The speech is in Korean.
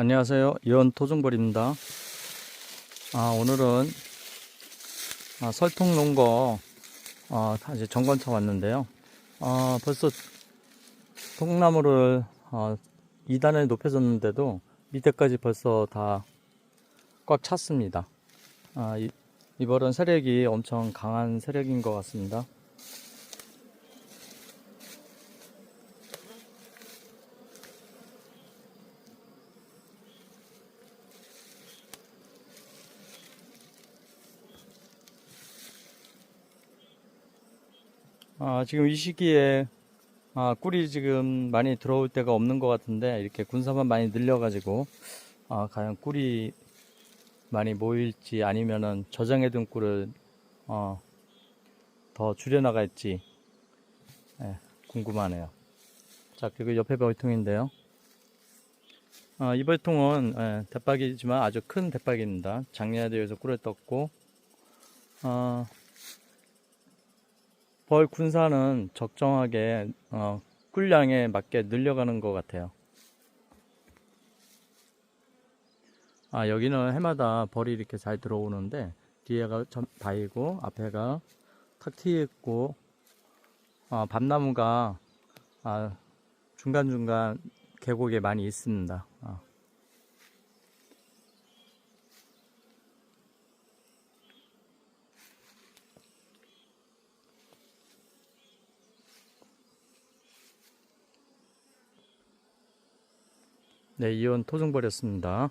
안녕하세요. 이원 토종벌입니다. 아, 오늘은 아, 설통 놓은 거 아, 다시 점검차 왔는데요. 아, 벌써 통나무를 아, 2단에 높여졌는데도 밑에까지 벌써 다 꽉 찼습니다. 아, 이, 이벌은 세력이 엄청 강한 세력인 것 같습니다. 아, 지금 이 시기에 아, 꿀이 지금 많이 들어올 때가 없는 것 같은데 이렇게 군사만 많이 늘려가지고 아, 과연 꿀이 많이 모일지 아니면은 저장해둔 꿀을 어, 더 줄여나갈지 예, 궁금하네요. 자 그리고 옆에 벌통인데요. 아, 이 벌통은 예, 대박이지만 아주 큰 대박입니다. 작년에도 여기서 꿀을 떴고 어, 벌 군사는 적정하게 어, 꿀량에 맞게 늘려가는 것 같아요. 아 여기는 해마다 벌이 이렇게 잘 들어오는데 뒤에가 좀 바이고 앞에가 탁 트여 있고 어, 밤나무가 아, 중간중간 계곡에 많이 있습니다. 아. 네, 이온 토종벌이었습니다.